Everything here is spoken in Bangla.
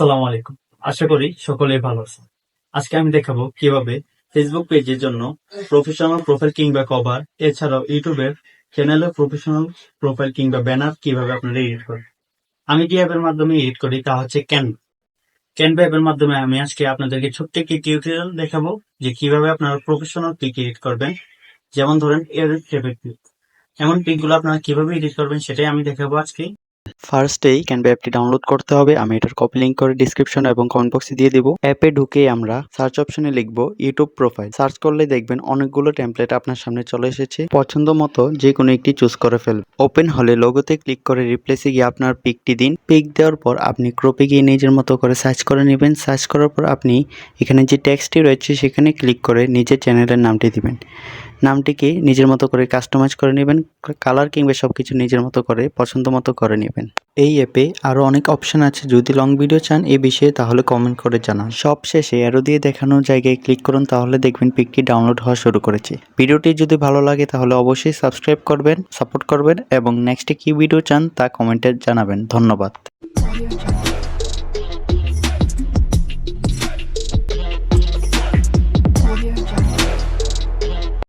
আসসালামু আলাইকুম। আশা করি সকলেই ভালো আছেন। আজকে আমি দেখাবো কীভাবে ফেসবুক পেজের জন্য প্রফেশনাল প্রোফাইল কিংবা কভার এছাড়াও ইউটিউবের চ্যানেলে প্রফেশনাল প্রোফাইল কিংবা ব্যানার কীভাবে আপনারা এডিট করেন আমি যে অ্যাপের মাধ্যমে এডিট করি তা হচ্ছে ক্যানভা ক্যানভা অ্যাপের মাধ্যমে আমি আজকে আপনাদেরকে ছোট্ট একটি টিউটোরিয়াল দেখাবো যে কীভাবে আপনারা প্রফেশনাল পিক এডিট করবেন। যেমন ধরেন এর পিক এমন পিকগুলো আপনারা কীভাবে এডিট করবেন সেটাই আমি দেখাবো আজকে। ফার্স্টেই ক্যানভা অ্যাপটি ডাউনলোড করতে হবে। আমি এটার কপি লিঙ্ক করে ডিসক্রিপশন এবং কমেন্ট বক্সে দিয়ে দিব। অ্যাপে ঢুকে আমরা সার্চ অপশনে লিখব ইউটিউব প্রোফাইল সার্চ করলে দেখবেন অনেকগুলো টেমপ্লেট আপনার সামনে চলে এসেছে। পছন্দ মতো যে কোনো একটি চুজ করে ফেলুন। ওপেন হলে লোগোতে ক্লিক করে রিপ্লেসে গিয়ে আপনার পিকটি দিন। পিক দেওয়ার পর আপনি ক্রপে গিয়ে নিজের মতো করে সার্চ করে নেবেন। সার্চ করার পর আপনি এখানে যে টেক্সটটি রয়েছে সেখানে ক্লিক করে নিজের চ্যানেলের নামটি দিবেন। নামটিকে নিজের মতো করে কাস্টমাইজ করে নেবেন। কালার কিংবা সব কিছু নিজের মতো করে, পছন্দ মতো করে নেবেন। এই অ্যাপে আরও অনেক অপশান আছে। যদি লং ভিডিও চান এ বিষয়ে, তাহলে কমেন্ট করে জানান। সব শেষে অ্যারো দিয়ে দেখানো জায়গায় ক্লিক করুন, তাহলে দেখবেন পিকটি ডাউনলোড হওয়া শুরু করেছে। ভিডিওটি যদি ভালো লাগে, তাহলে অবশ্যই সাবস্ক্রাইব করবেন, সাপোর্ট করবেন এবং নেক্সটে কী ভিডিও চান তা কমেন্টে জানাবেন। ধন্যবাদ।